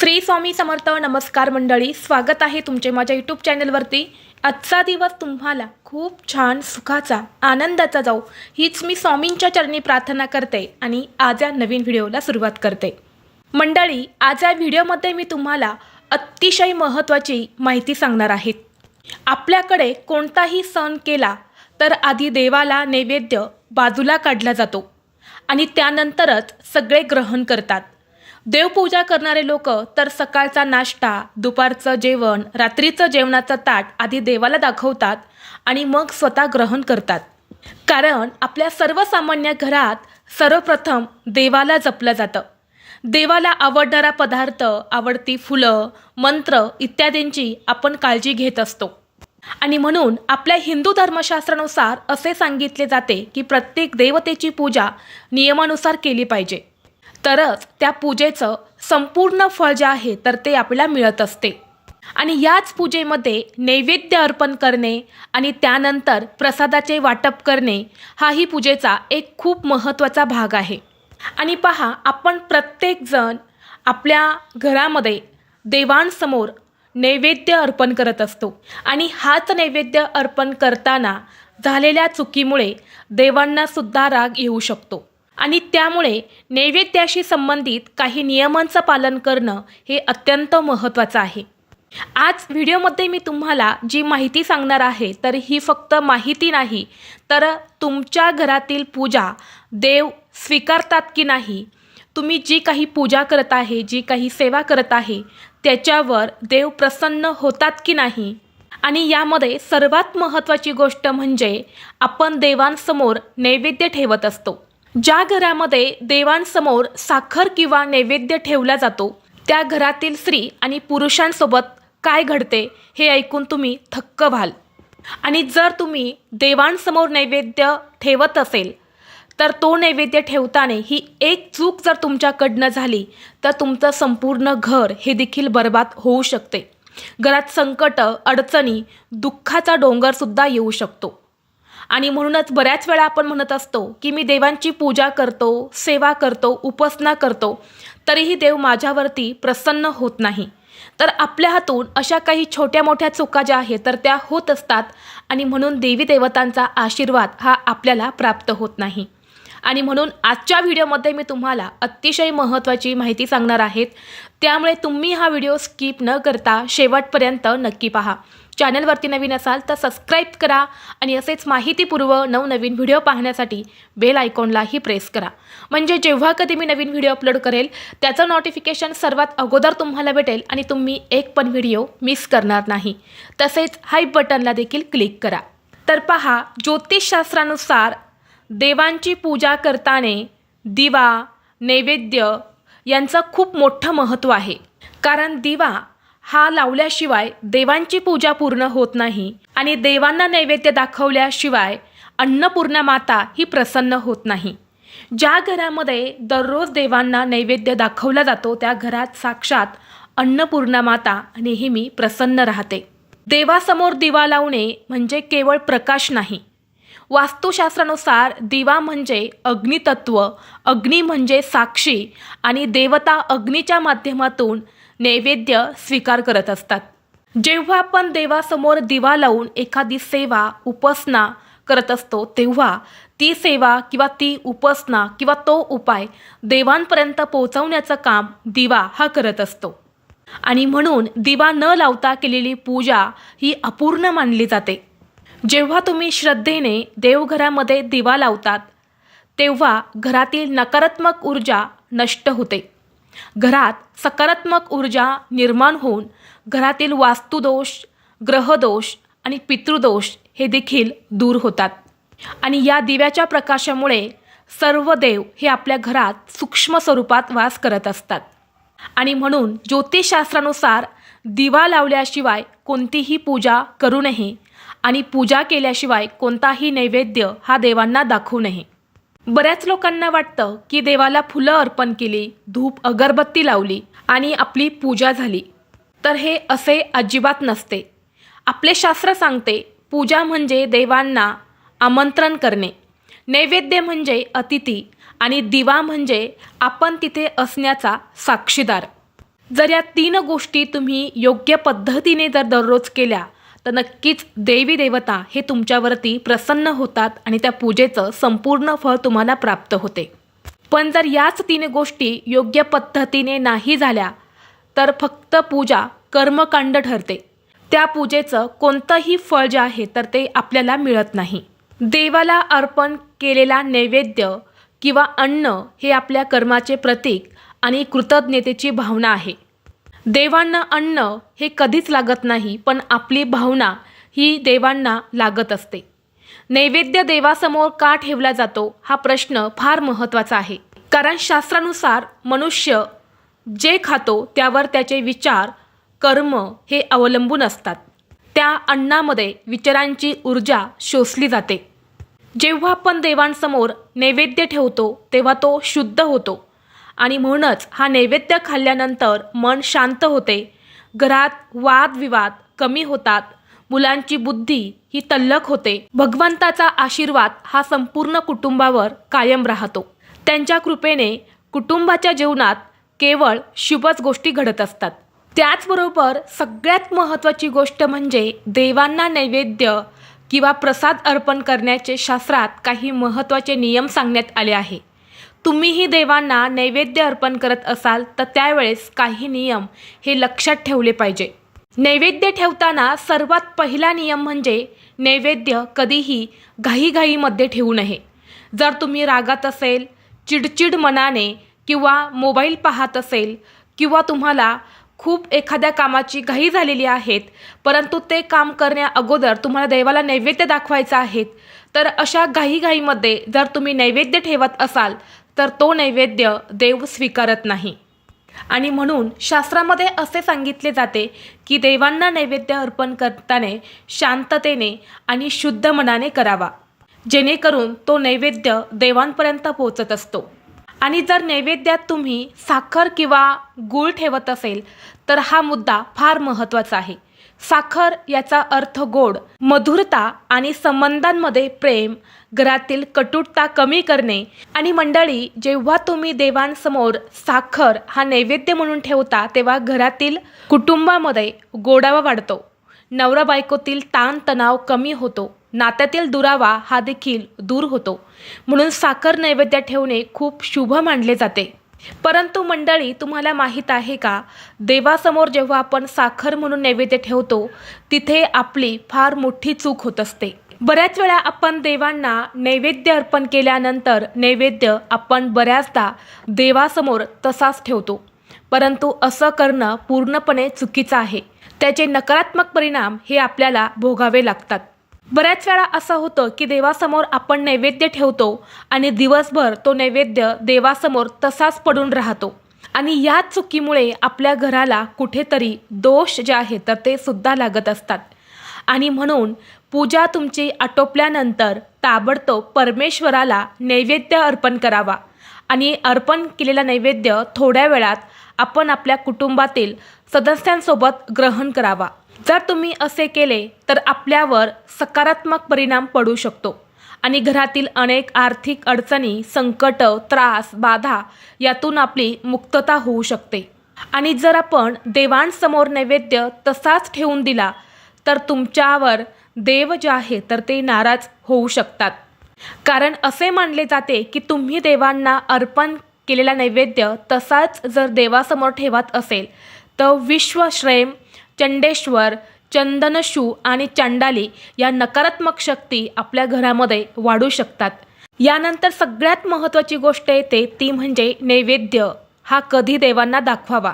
श्री स्वामी समर्थ नमस्कार मंडळी स्वागत आहे तुमचे माझ्या यूट्यूब चॅनलवरती आजचा दिवस तुम्हाला खूप छान सुखाचा आनंदाचा जाऊ हीच मी स्वामींच्या चरणी प्रार्थना करते आणि आज या नवीन व्हिडिओला सुरुवात करते. मंडळी आज या व्हिडिओमध्ये मी तुम्हाला अतिशय महत्त्वाची माहिती सांगणार आहे. आपल्याकडे कोणताही सण केला तर आधी देवाला नैवेद्य बाजूला काढला जातो आणि त्यानंतरच सगळे ग्रहण करतात. देवपूजा करणारे लोक तर सकाळचा नाश्ता दुपारचं जेवण रात्रीचं जेवणाचं ताट आधी देवाला दाखवतात आणि मग स्वतः ग्रहण करतात. कारण आपल्या सर्वसामान्य घरात सर्वप्रथम देवाला जपलं जातं. देवाला आवडणारा पदार्थ आवडती फुलं मंत्र इत्यादींची आपण काळजी घेत असतो. आणि म्हणून आपल्या हिंदू धर्मशास्त्रानुसार असे सांगितले जाते की प्रत्येक देवतेची पूजा नियमानुसार केली पाहिजे. तरच त्या पूजेचं संपूर्ण फळ जे आहे तर ते आपल्याला मिळत असते. आणि याच पूजेमध्ये नैवेद्य अर्पण करणे आणि त्यानंतर प्रसादाचे वाटप करणे हाही पूजेचा एक खूप महत्त्वाचा भाग आहे. आणि पहा आपण प्रत्येकजण आपल्या घरामध्ये देवांसमोर नैवेद्य अर्पण करत असतो. आणि हाच नैवेद्य अर्पण करताना झालेल्या चुकीमुळे देवांनासुद्धा राग येऊ शकतो. आणि त्यामुळे नैवेद्याशी संबंधित काही नियमांचं पालन करणं हे अत्यंत महत्त्वाचं आहे. आज व्हिडिओमध्ये मी तुम्हाला जी माहिती सांगणार आहे तर ही फक्त माहिती नाही तर तुमच्या घरातील पूजा देव स्वीकारतात की नाही तुम्ही जी काही पूजा करत आहे जी काही सेवा करत आहे त्याच्यावर देव प्रसन्न होतात की नाही? आणि यामध्ये सर्वात महत्त्वाची गोष्ट म्हणजे आपण देवांसमोर नैवेद्य ठेवत असतो. ज्या घरामध्ये देवांसमोर साखर किंवा नैवेद्य ठेवला जातो त्या घरातील स्त्री आणि पुरुषांसोबत काय घडते हे ऐकून तुम्ही थक्क व्हाल. आणि जर तुम्ही देवांसमोर नैवेद्य ठेवत असेल तर तो नैवेद्य ठेवताना ही एक चूक जर तुमच्याकडनं झाली तर तुमचं संपूर्ण घर हे देखील बर्बाद होऊ शकते. घरात संकट अडचणी दुःखाचा डोंगरसुद्धा येऊ शकतो. आणि म्हणूनच बऱ्याच वेळा आपण म्हणत असतो की मी देवांची पूजा करतो सेवा करतो उपासना करतो तरीही देव माझ्यावरती प्रसन्न होत नाही. तर आपल्या हातून अशा काही छोट्या मोठ्या चुका ज्या आहेत तर त्या होत असतात आणि म्हणून देवी देवतांचा आशीर्वाद हा आपल्याला प्राप्त होत नाही. आणि म्हणून आजच्या व्हिडिओमध्ये मी तुम्हाला अतिशय महत्त्वाची माहिती सांगणार आहेत. त्यामुळे तुम्ही हा व्हिडिओ स्किप न करता शेवटपर्यंत नक्की पहा. चॅनलवरती नवीन असाल तर सबस्क्राईब करा आणि असेच माहितीपूर्व नवनवीन व्हिडिओ पाहण्यासाठी बेल आयकॉनलाही प्रेस करा. म्हणजे जेव्हा कधी मी नवीन व्हिडिओ अपलोड करेल त्याचं नोटिफिकेशन सर्वात अगोदर तुम्हाला भेटेल आणि तुम्ही एक पण व्हिडिओ मिस करणार नाही. तसेच हाईप बटनला देखील क्लिक करा. तर पहा ज्योतिषशास्त्रानुसार देवांची पूजा करताना दिवा नैवेद्य यांचं खूप मोठं महत्त्व आहे. कारण दिवा हा लावल्याशिवाय देवांची पूजा पूर्ण होत नाही आणि देवांना नैवेद्य दाखवल्याशिवाय अन्नपूर्णा माता ही प्रसन्न होत नाही. ज्या घरामध्ये दररोज देवांना नैवेद्य दाखवला जातो त्या घरात साक्षात अन्नपूर्णा माता नेहमी प्रसन्न राहते. देवासमोर दिवा लावणे म्हणजे केवळ प्रकाश नाही वास्तुशास्त्रानुसार दिवा म्हणजे अग्नितत्व अग्नी म्हणजे साक्षी आणि देवता अग्नीच्या माध्यमातून नैवेद्य स्वीकार करत असतात. जेव्हा आपण देवासमोर दिवा लावून एखादी सेवा उपासना करत असतो तेव्हा ती सेवा किंवा ती उपासना किंवा तो उपाय देवांपर्यंत पोहोचवण्याचं काम दिवा हा करत असतो. आणि म्हणून दिवा न लावता केलेली पूजा ही अपूर्ण मानली जाते. जेव्हा तुम्ही श्रद्धेने देवघरामध्ये दिवा लावतात तेव्हा घरातील नकारात्मक ऊर्जा नष्ट होते. घरात सकारात्मक ऊर्जा निर्माण होऊन घरातील वास्तुदोष ग्रहदोष आणि पितृदोष हे देखील दूर होतात. आणि या दिव्याच्या प्रकाशामुळे सर्व देव हे आपल्या घरात सूक्ष्म स्वरूपात वास करत असतात. आणि म्हणून ज्योतिषशास्त्रानुसार दिवा लावल्याशिवाय कोणतीही पूजा करू नये आणि पूजा केल्याशिवाय कोणताही नैवेद्य हा देवांना दाखवू नये. बऱ्याच लोकांना वाटतं की देवाला फुलं अर्पण केली धूप अगरबत्ती लावली आणि आपली पूजा झाली. तर हे असे अजिबात नसते. आपले शास्त्र सांगते पूजा म्हणजे देवांना आमंत्रण करणे. नैवेद्य म्हणजे अतिथी आणि दिवा म्हणजे आपण तिथे असण्याचा साक्षीदार. जर या तीन गोष्टी तुम्ही योग्य पद्धतीने जर दररोज केल्या तर नक्कीच देवी देवता हे तुमच्यावरती प्रसन्न होतात आणि त्या पूजेचं संपूर्ण फळ तुम्हाला प्राप्त होते. पण जर याच तीन गोष्टी योग्य पद्धतीने नाही झाल्या तर फक्त पूजा कर्मकांड ठरते. त्या पूजेचं कोणतंही फळ जे आहे तर ते आपल्याला मिळत नाही. देवाला अर्पण केलेला नैवेद्य किंवा अन्न हे आपल्या कर्माचे प्रतीक आणि कृतज्ञतेची भावना आहे. देवांना अन्न हे कधीच लागत नाही पण आपली भावना ही देवांना लागत असते. नैवेद्य देवासमोर का ठेवला जातो हा प्रश्न फार महत्त्वाचा आहे. कारण शास्त्रानुसार मनुष्य जे खातो त्यावर त्याचे विचार कर्म हे अवलंबून असतात. त्या अन्नामध्ये विचारांची ऊर्जा शोषली जाते. जेव्हा आपण देवांसमोर नैवेद्य ठेवतो तेव्हा तो शुद्ध होतो. आणि म्हणूनच हा नैवेद्य खाल्ल्यानंतर मन शांत होते. घरात वादविवाद कमी होतात. मुलांची बुद्धी ही तल्लक होते. भगवंताचा आशीर्वाद हा संपूर्ण कुटुंबावर कायम राहतो. त्यांच्या कृपेने कुटुंबाच्या जीवनात केवळ शुभच गोष्टी घडत असतात. त्याचबरोबर सगळ्यात महत्त्वाची गोष्ट म्हणजे देवांना नैवेद्य किंवा प्रसाद अर्पण करण्याचे शास्त्रात काही महत्त्वाचे नियम सांगण्यात आले आहे. तुम्हीही देवांना नैवेद्य अर्पण करत असाल तर त्यावेळेस काही नियम हे लक्षात ठेवले पाहिजे. नैवेद्य ठेवताना सर्वात पहिला नियम म्हणजे नैवेद्य कधीही घाईघाईमध्ये ठेवू नये. जर तुम्ही रागात असेल चिडचिड मनाने किंवा मोबाईल पाहत असेल किंवा तुम्हाला खूप एखाद्या कामाची घाई झालेली आहेत परंतु ते काम करण्या अगोदर तुम्हाला देवाला नैवेद्य दाखवायचं आहे तर अशा घाईघाईमध्ये जर तुम्ही नैवेद्य ठेवत असाल तर तो नैवेद्य देव स्वीकारत नाही. आणि म्हणून शास्त्रामध्ये असे सांगितले जाते की देवांना नैवेद्य अर्पण करताना शांततेने आणि शुद्ध मनाने करावा. जेणेकरून तो नैवेद्य देवांपर्यंत पोहोचत असतो. आणि जर नैवेद्यात तुम्ही साखर किंवा गूळ ठेवत असेल तर हा मुद्दा फार महत्त्वाचा आहे. साखर याचा अर्थ गोड. मधुरता आणि संबंधांमध्ये प्रेम घरातील कटुटता कमी करणे आणि मंडळी जेव्हा तुम्ही देवांसमोर साखर हा नैवेद्य म्हणून ठेवता तेव्हा घरातील कुटुंबामध्ये गोडावा वाढतो. नवरा बायकोतील ताणतणाव कमी होतो. नात्यातील दुरावा हा देखील दूर होतो. म्हणून साखर नैवेद्य ठेवणे खूप शुभ मानले जाते. परंतु मंडळी तुम्हाला माहीत आहे का? देवासमोर जेव्हा आपण साखर म्हणून नैवेद्य ठेवतो तिथे आपली फार मोठी चूक होत असते. बऱ्याच वेळा आपण देवांना नैवेद्य अर्पण केल्यानंतर नैवेद्य आपण बऱ्याचदा देवासमोर तसाच ठेवतो. परंतु असं करणं पूर्णपणे चुकीचं आहे. त्याचे नकारात्मक परिणाम हे आपल्याला भोगावे लागतात. बऱ्याच वेळा असं होतं की देवासमोर आपण नैवेद्य ठेवतो आणि दिवसभर तो नैवेद्य देवासमोर तसाच पडून राहतो. आणि या चुकीमुळे आपल्या घराला कुठेतरी दोष जे आहे तर ते सुद्धा लागत असतात. आणि म्हणून पूजा तुमची आटोपल्यानंतर ताबडतोब परमेश्वराला नैवेद्य अर्पण करावा. आणि अर्पण केलेला नैवेद्य थोड्या वेळात आपण आपल्या कुटुंबातील सदस्यांसोबत ग्रहण करावा. जर तुम्ही असे केले तर आपल्यावर सकारात्मक परिणाम पडू शकतो. आणि घरातील अनेक आर्थिक अडचणी संकट त्रास बाधा यातून आपली मुक्तता होऊ शकते. आणि जर आपण देवांसमोर नैवेद्य तसाच ठेवून दिला तर तुमच्यावर देव जे आहे तर ते नाराज होऊ शकतात. कारण असे मानले जाते की तुम्ही देवांना अर्पण केलेला नैवेद्य तसाच जर देवासमोर ठेवत असेल तर विश्वश्रेम चंडेश्वर चंदनशू आणि चांडाली या नकारात्मक शक्ती आपल्या घरामध्ये वाढू शकतात. यानंतर सगळ्यात महत्त्वाची गोष्ट येते ती म्हणजे नैवेद्य. हा कधी देवांना दाखवावा.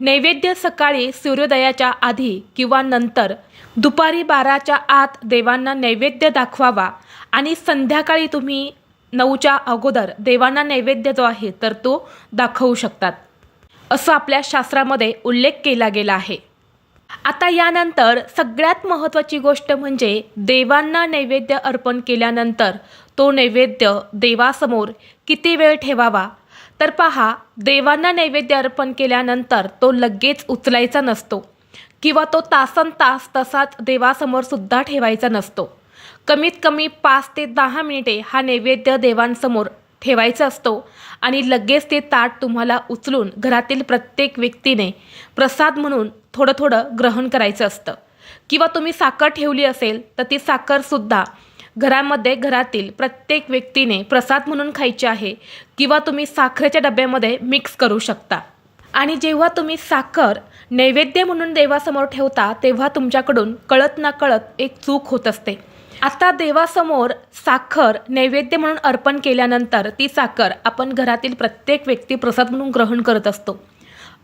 नैवेद्य सकाळी सूर्योदयाच्या आधी किंवा नंतर दुपारी बाराच्या आत देवांना नैवेद्य दाखवावा आणि संध्याकाळी तुम्ही नऊच्या अगोदर देवांना नैवेद्य जो आहे तर तो दाखवू शकतात. असं आपल्या शास्त्रामध्ये उल्लेख केला गेला आहे. आता यानंतर सगळ्यात महत्त्वाची गोष्ट म्हणजे देवांना नैवेद्य अर्पण केल्यानंतर तो नैवेद्य देवासमोर किती वेळ ठेवावा? तर पहा देवांना नैवेद्य अर्पण केल्यानंतर तो लगेच उचलायचा नसतो किंवा तो तासन तास तसाच देवासमोर सुद्धा ठेवायचा नसतो. कमीत कमी पाच ते दहा मिनिटे हा नैवेद्य देवांसमोर ठेवायचा असतो. आणि लगेच ते ताट तुम्हाला उचलून घरातील प्रत्येक व्यक्तीने प्रसाद म्हणून थोडं थोडं ग्रहण करायचं असतं. किंवा तुम्ही साखर ठेवली असेल तर ती साखरसुद्धा घरामध्ये घरातील प्रत्येक व्यक्तीने प्रसाद म्हणून खायची आहे किंवा तुम्ही साखरेच्या डब्यामध्ये मिक्स करू शकता. आणि जेव्हा तुम्ही साखर नैवेद्य म्हणून देवासमोर ठेवता तेव्हा तुमच्याकडून कळत ना कळत एक चूक होत असते. आता देवासमोर साखर नैवेद्य म्हणून अर्पण केल्यानंतर ती साखर आपण घरातील प्रत्येक व्यक्ती प्रसाद म्हणून ग्रहण करत असतो.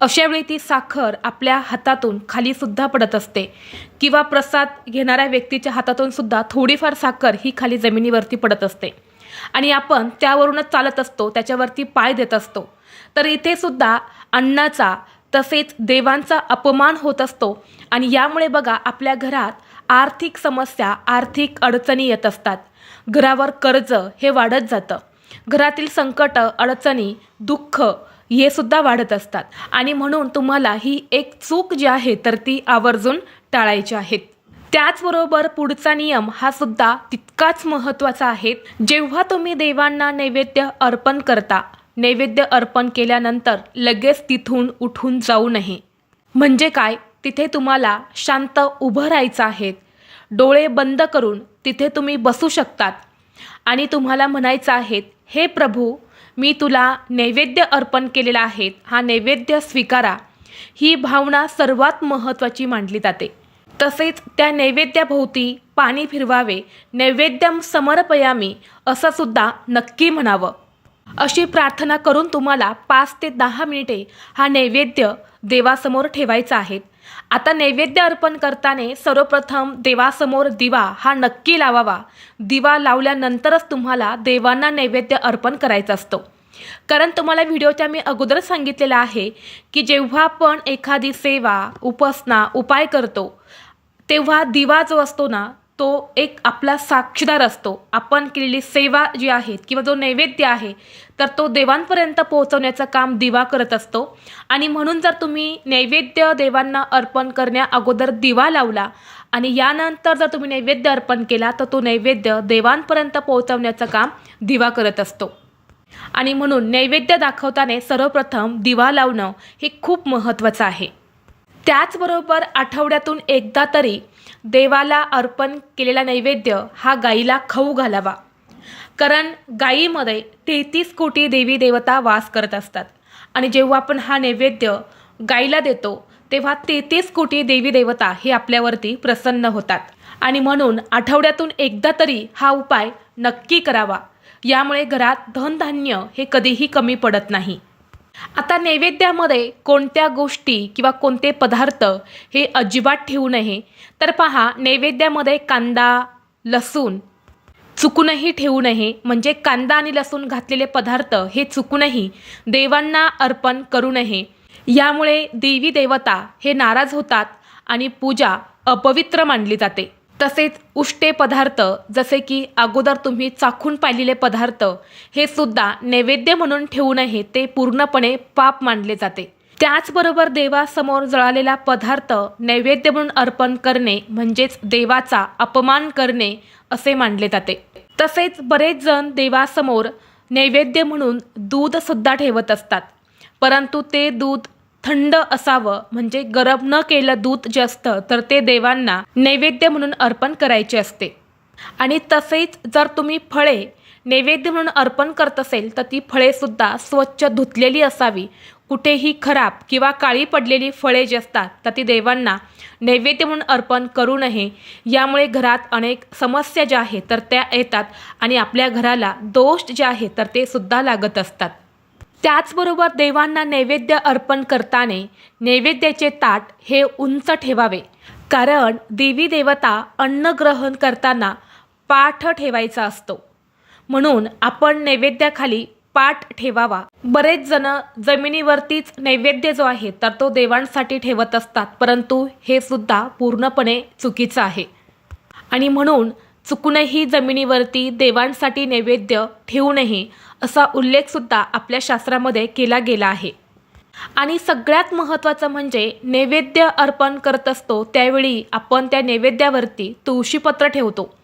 अशावेळी ती साखर आपल्या हातातून खालीसुद्धा पडत असते किंवा प्रसाद घेणाऱ्या व्यक्तीच्या हातातून सुद्धा थोडीफार साखर ही खाली जमिनीवरती पडत असते. आणि आपण त्यावरूनच चालत असतो त्याच्यावरती पाय देत असतो. तर इथे सुद्धा अन्नाचा तसेच देवांचा अपमान होत असतो. आणि यामुळे बघा आपल्या घरात आर्थिक समस्या आर्थिक अडचणी येत असतात. घरावर कर्ज हे वाढत जातं. घरातील संकट अडचणी दुःख हे सुद्धा वाढत असतात. आणि म्हणून तुम्हाला ही एक चूक जी आहे तर ती आवर्जून टाळायची आहेत त्याचबरोबर पुढचा नियम हा सुद्धा तितकाच महत्त्वाचा आहे. जेव्हा तुम्ही देवांना नैवेद्य अर्पण करता नैवेद्य अर्पण केल्यानंतर लगेच तिथून उठून जाऊ नये. म्हणजे काय? तिथे तुम्हाला शांत उभं राहायचं आहे. डोळे बंद करून तिथे तुम्ही बसू शकतात. आणि तुम्हाला म्हणायचं आहे हे प्रभू मी तुला नैवेद्य अर्पण केलेला आहे. हा नैवेद्य स्वीकारा. ही भावना सर्वात महत्त्वाची मानली जाते. तसेच त्या नैवेद्याभोवती पाणी फिरवावे नैवेद्यम समर्पयामी असंसुद्धा नक्की म्हणावं. अशी प्रार्थना करून तुम्हाला पाच ते दहा मिनिटे हा नैवेद्य देवासमोर ठेवायचा आहे. आता नैवेद्य अर्पण करताना सर्वप्रथम देवासमोर दिवा हा नक्की लावावा. दिवा लावल्यानंतरच तुम्हाला देवांना नैवेद्य अर्पण करायचा असतो. कारण तुम्हाला व्हिडिओच्या मी अगोदरच सांगितलेलं आहे की जेव्हा आपण एखादी सेवा उपासना उपाय करतो तेव्हा दिवा जो असतो ना तो एक आपला साक्षीदार असतो. आपण केलेली सेवा जी आहे किंवा जो नैवेद्य आहे तर तो देवांपर्यंत पोहोचवण्याचं काम दिवा करत असतो. आणि म्हणून जर तुम्ही नैवेद्य देवांना अर्पण करण्या अगोदर दिवा लावला आणि यानंतर जर तुम्ही नैवेद्य अर्पण केला तर तो नैवेद्य देवांपर्यंत पोहोचवण्याचं काम दिवा करत असतो. आणि म्हणून नैवेद्य दाखवताना सर्वप्रथम दिवा लावणं हे खूप महत्त्वाचं आहे. त्याचबरोबर आठवड्यातून एकदा तरी देवाला अर्पण केलेला नैवेद्य हा गाईला खाऊ घालावा. कारण गाईमध्ये तेहतीस कोटी देवी देवता वास करत असतात. आणि जेव्हा आपण हा नैवेद्य गाईला देतो तेव्हा तेहतीस कोटी देवी देवता हे आपल्यावरती प्रसन्न होतात. आणि म्हणून आठवड्यातून एकदा तरी हा उपाय नक्की करावा. यामुळे घरात धनधान्य हे कधीही कमी पडत नाही. आता नैवेद्यामध्ये कोणत्या गोष्टी किंवा कोणते पदार्थ हे अजिबात ठेवू नये? तर पहा नैवेद्यामध्ये कांदा लसूण चुकूनही ठेवू नये. म्हणजे कांदा आणि लसूण घातलेले पदार्थ हे चुकूनही देवांना अर्पण करू नये. यामुळे देवी देवता हे नाराज होतात आणि पूजा अपवित्र मानली जाते. तसेच उष्टे पदार्थ जसे की अगोदर तुम्ही चाखून पाहिलेले पदार्थ हे सुद्धा नैवेद्य म्हणून ठेवूनही नये ते पूर्णपणे पाप मानले जाते. त्याचबरोबर देवासमोर जळालेला पदार्थ नैवेद्य म्हणून अर्पण करणे म्हणजेच देवाचा अपमान करणे असे मानले जाते. तसेच बरेच जण देवासमोर नैवेद्य म्हणून दूधसुद्धा ठेवत असतात. परंतु ते दूध थंड असावं म्हणजे गरम न केलं दूध जे असतं तर ते देवांना नैवेद्य म्हणून अर्पण करायचे असते. आणि तसेच जर तुम्ही फळे नैवेद्य म्हणून अर्पण करत असेल तर ती फळेसुद्धा स्वच्छ धुतलेली असावी. कुठेही खराब किंवा काळी पडलेली फळे जी असतात तर ती देवांना नैवेद्य म्हणून अर्पण करू नये. यामुळे घरात अनेक समस्या ज्या आहेत तर त्या येतात आणि आपल्या घराला दोष जे आहे तर ते सुद्धा लागत असतात. त्याचबरोबर देवांना नैवेद्य अर्पण करताना नैवेद्याचे ताट हे उंच ठेवावे. कारण देवी देवता अन्न ग्रहण करताना पाठ ठेवायचा असतो. म्हणून आपण नैवेद्याखाली पाठ ठेवावा. बरेच जण जमिनीवरतीच नैवेद्य जो आहे तर तो देवांसाठी ठेवत असतात परंतु हे सुद्धा पूर्णपणे चुकीचं आहे. आणि म्हणून चुकूनही जमिनीवरती देवांसाठी नैवेद्य ठेवू नये असा उल्लेखसुद्धा आपल्या शास्त्रामध्ये केला गेला आहे. आणि सगळ्यात महत्त्वाचं म्हणजे नैवेद्य अर्पण करत असतो त्यावेळी आपण त्या नैवेद्यावरती तुळशीपत्र ठेवतो.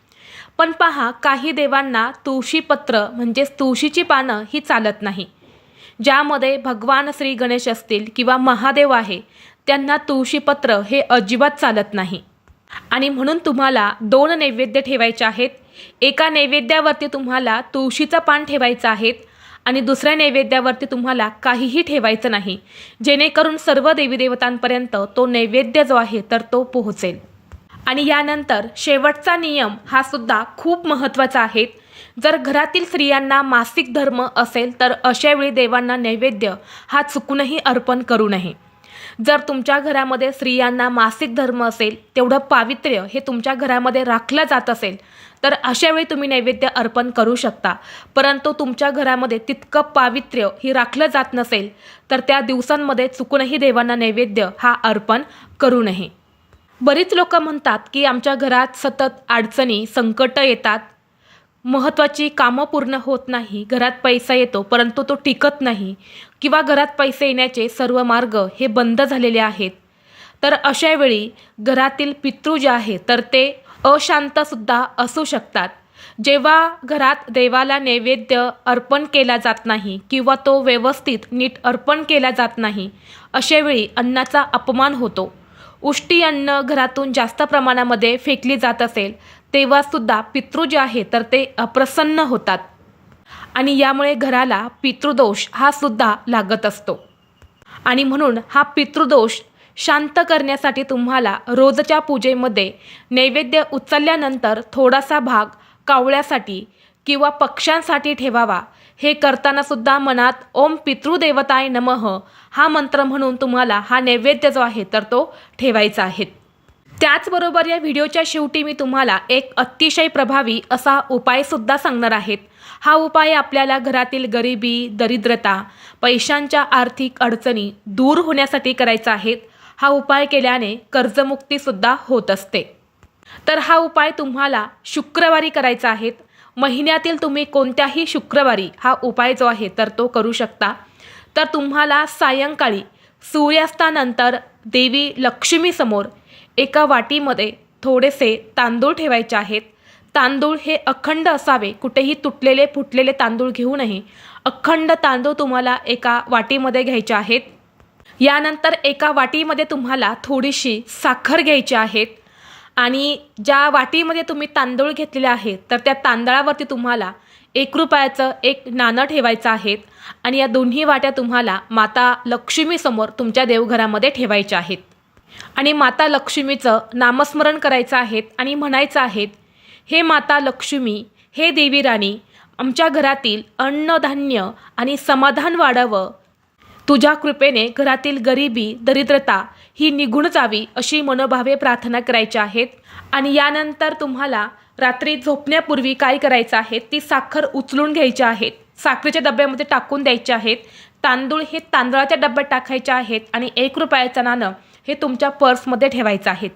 पण पहा काही देवांना तुळशीपत्र म्हणजेच तुळशीची पानं ही चालत नाही. ज्यामध्ये भगवान श्री गणेश असतील किंवा महादेव आहे त्यांना तुळशीपत्र हे अजिबात चालत नाही. आणि म्हणून तुम्हाला दोन नैवेद्य ठेवायचे आहेत. एका नैवेद्यावरती तुम्हाला तुळशीचं पान ठेवायचं आहे आणि दुसऱ्या नैवेद्यावरती तुम्हाला काहीही ठेवायचं नाही. जेणेकरून सर्व देवीदेवतांपर्यंत तो नैवेद्य जो आहे तर तो पोहोचेल. आणि यानंतर शेवटचा नियम हा सुद्धा खूप महत्त्वाचा आहे. जर घरातील स्त्रियांना मासिक धर्म असेल तर अशावेळी देवांना नैवेद्य हा चुकूनही अर्पण करू नये. जर तुमच्या घरामध्ये स्त्रियांना मासिक धर्म असेल तेवढं पावित्र्य हे तुमच्या घरामध्ये राखलं जात असेल तर अशावेळी तुम्ही नैवेद्य अर्पण करू शकता. परंतु तुमच्या घरामध्ये तितकं पावित्र्य ही राखलं जात नसेल तर त्या दिवसांमध्ये चुकूनही देवांना नैवेद्य हा अर्पण करू नये. बरीच लोक म्हणतात की आमच्या घरात सतत अडचणी संकटं येतात. महत्त्वाची कामं पूर्ण होत नाही घरात पैसा येतो परंतु तो टिकत नाही किंवा घरात पैसे येण्याचे सर्व मार्ग हे बंद झालेले आहेत. तर अशा वेळी घरातील पितृ जे आहे तर ते अशांतसुद्धा असू शकतात. जेव्हा घरात देवाला नैवेद्य अर्पण केला जात नाही किंवा तो व्यवस्थित नीट अर्पण केला जात नाही अशावेळी अन्नाचा अपमान होतो. उष्टी अन्न घरातून जास्त प्रमाणामध्ये फेकली जात असेल तेव्हासुद्धा पितृ जे आहे तर ते अप्रसन्न होतात. आणि यामुळे घराला पितृदोष हा सुद्धा लागत असतो. आणि म्हणून हा पितृदोष शांत करण्यासाठी तुम्हाला रोजच्या पूजेमध्ये नैवेद्य उचलल्यानंतर थोडासा भाग कावळ्यासाठी किंवा पक्ष्यांसाठी ठेवावा. हे करताना सुद्धा मनात ओम पितृदेवताय नमः हा मंत्र म्हणून तुम्हाला हा नैवेद्य जो आहे तर तो ठेवायचा आहे. त्याचबरोबर या व्हिडिओच्या शेवटी मी तुम्हाला एक अतिशय प्रभावी असा उपायसुद्धा सांगणार आहेत. हा उपाय आपल्याला घरातील गरिबी दरिद्रता पैशांच्या आर्थिक अडचणी दूर होण्यासाठी करायचा आहे. हा उपाय केल्याने कर्जमुक्तीसुद्धा होत असते. तर हा उपाय तुम्हाला शुक्रवारी करायचा आहे. महिन्यातील तुम्ही कोणत्याही शुक्रवारी हा उपाय जो आहे तर तो करू शकता. तर तुम्हाला सायंकाळी सूर्यास्तानंतर देवी लक्ष्मीसमोर एका वाटीमध्ये थोडेसे तांदूळ ठेवायचे आहेत. तांदूळ हे अखंड असावे. कुठेही तुटलेले फुटलेले तांदूळ घेऊ नये. अखंड तांदूळ तुम्हाला एका वाटीमध्ये घ्यायचे आहेत. यानंतर एका वाटीमध्ये तुम्हाला थोडीशी साखर घ्यायची आहेत आणि ज्या वाटीमध्ये तुम्ही तांदूळ घेतलेले आहेत तर त्या तांदळावरती तुम्हाला एक रुपयाचं एक नाणं ठेवायचं आहे आणि या दोन्ही वाट्या तुम्हाला माता लक्ष्मीसमोर तुमच्या देवघरामध्ये ठेवायच्या आहेत. आणि माता लक्ष्मीचं नामस्मरण करायचं आहेत आणि म्हणायचं आहेत हे माता लक्ष्मी हे देवी राणी आमच्या घरातील अन्नधान्य आणि समाधान वाढावं. तुझ्या कृपेने घरातील गरिबी दरिद्रता ही निघून जावी अशी मनोभावे प्रार्थना करायची आहेत आणि यानंतर तुम्हाला रात्री झोपण्यापूर्वी काय करायचं आहे ती साखर उचलून घ्यायची आहेत. साखरेच्या डब्यामध्ये टाकून द्यायचे आहेत. तांदूळ हे तांदळाच्या डब्यात टाकायचे आहेत आणि एक रुपयाचं नाणं हे तुमच्या पर्समध्ये ठेवायचं आहे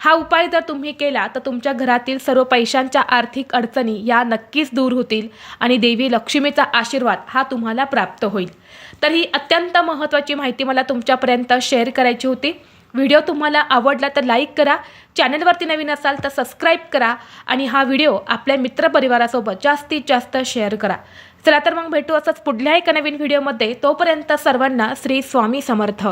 हा उपाय जर तुम्ही केला तर तुमच्या घरातील सर्व पैशांच्या आर्थिक अडचणी या नक्कीच दूर होतील आणि देवी लक्ष्मीचा आशीर्वाद हा तुम्हाला प्राप्त होईल. तर ही अत्यंत महत्त्वाची माहिती मला तुमच्यापर्यंत शेअर करायची होती. व्हिडिओ तुम्हाला आवडला तर लाईक करा चॅनलवरती नवीन असाल तर सबस्क्राईब करा आणि हा व्हिडिओ आपल्या मित्रपरिवारासोबत जास्तीत जास्त शेअर करा. चला तर मग भेटू असंच पुढल्या एका नवीन व्हिडिओमध्ये. तोपर्यंत सर्वांना श्री स्वामी समर्थ.